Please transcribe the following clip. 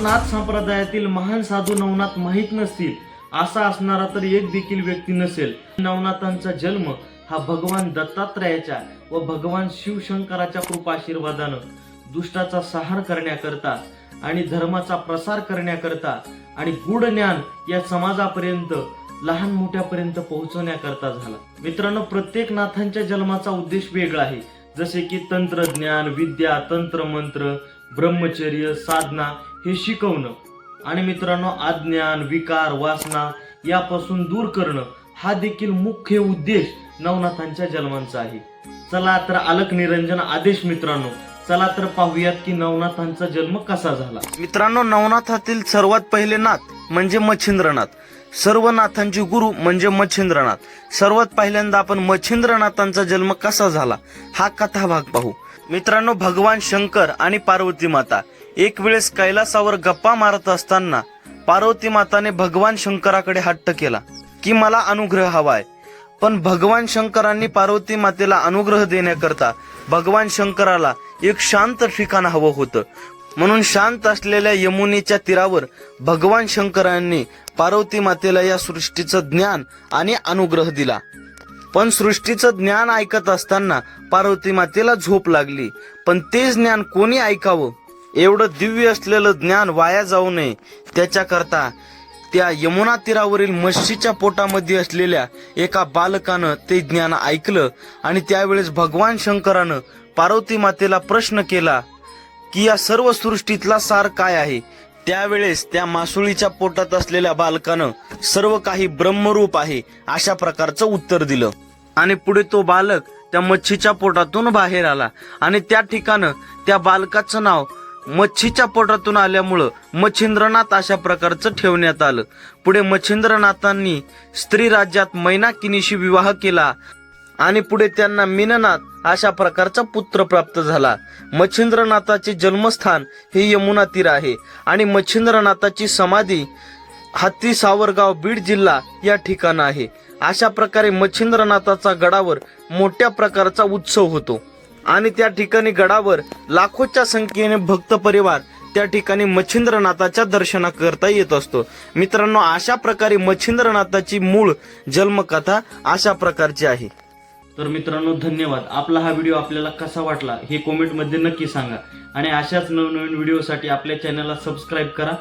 नाथ संप्रदायातील महान साधू नवनाथ माहीत नसतील असा असणारा तर एक देखील व्यक्ती नसेल. नवनाथांचा जन्म हा भगवान दत्तात्रयाच्या व भगवान शिवशंकराच्या कृपा आशीर्वादानं दुष्टाचा सहार करण्याकरता आणि धर्माचा प्रसार करण्याकरता आणि गूढ ज्ञान या समाजापर्यंत लहान मोठ्यापर्यंत पोहोचवण्याकरता झाला. मित्रांनो प्रत्येक नाथांच्या जन्माचा उद्देश वेगळा आहे. जसे की तंत्रज्ञान विद्या तंत्रमंत्र ब्रह्मचर्य साधना हे शिकवणं. आणि मित्रांनो अज्ञान विकार वासना यापासून दूर करणं हा देखील मुख्य उद्देश नवनाथांच्या जन्मांचा आहे. चला तर अलक निरंजन आदेश मित्रांनो चला तर पाहूयात की नवनाथांचा जन्म कसा झाला. मित्रांनो नवनाथातील सर्वात पहिले नाथ म्हणजे मच्छिंद्रनाथ. सर्व नाथांचे गुरु म्हणजे मच्छिंद्रनाथ. सर्वात पहिल्यांदा आपण मच्छिंद्रनाथांचा जन्म कसा झाला हा कथा भाग पाहू. मित्रांनो भगवान शंकर आणि पार्वती माता. एक वेळेस कैलासावर गप्पा मारत असताना पार्वती माताने भगवान शंकराकडे हट्ट केला की मला अनुग्रह हवाय. पण भगवान शंकरांनी पार्वती मातेला अनुग्रह देण्याकरता भगवान शंकराला एक शांत ठिकाण हवं होतं. म्हणून शांत असलेल्या यमुनेच्या तीरावर भगवान शंकरांनी पार्वती मातेला या सृष्टीचं ज्ञान आणि अनुग्रह दिला. पण सृष्टीचं ज्ञान ऐकत असताना पार्वती मातेला झोप लागली. पण ते ज्ञान कोणी ऐकावं? एवढं दिव्य असलेलं ज्ञान वाया जाऊ नये. त्याच्याकरता त्या यमुना तीरावरील मच्छीच्या पोटामध्ये असलेल्या एका बालकानं ते ज्ञान ऐकलं आणि त्यावेळेस भगवान शंकरानं पार्वती मातेला प्रश्न केला की या सर्व सृष्टीतला सार काय आहे? त्यावेळेस त्या मासुळीच्या पोटात असलेल्या बालकानं सर्व काही ब्रह्मरूप आहे अशा प्रकारचं उत्तर दिलं. आणि पुढे तो बालक त्या मच्छीच्या पोटातून बाहेर आला. आणि त्या ठिकाणं त्या बालकाचं नाव मच्छीच्या पोटातून आल्यामुळं मच्छिंद्रनाथ अशा प्रकारचं ठेवण्यात आलं. पुढे मच्छिंद्रनाथांनी स्त्री राज्यात मैनाकिनीशी विवाह केला. आणि पुढे त्यांना मीननाथ अशा प्रकारचा पुत्र प्राप्त झाला. मच्छिंद्रनाथाचे जन्मस्थान हे यमुना तीर आहे. आणि मच्छिंद्रनाथाची समाधी हत्ती सावरगाव बीड जिल्हा या ठिकाण आहे. अशा प्रकारे मच्छिंद्रनाथाचा गडावर मोठ्या प्रकारचा उत्सव होतो. आणि त्या ठिकाणी गडावर लाखोच्या संख्येने भक्त परिवार त्या ठिकाणी मच्छिंद्रनाथाच्या दर्शनाकरता येत असतो. मित्रांनो अशा प्रकारे मच्छिंद्रनाथाची मूळ जन्मकथा अशा प्रकारची आहे. तर मित्रांनो धन्यवाद. आपला हा व्हिडिओ आपल्याला कसा वाटला हे कॉमेंटमध्ये नक्की सांगा. आणि अशाच नवनवीन व्हिडिओसाठी आपल्या चॅनलला सबस्क्राईब करा.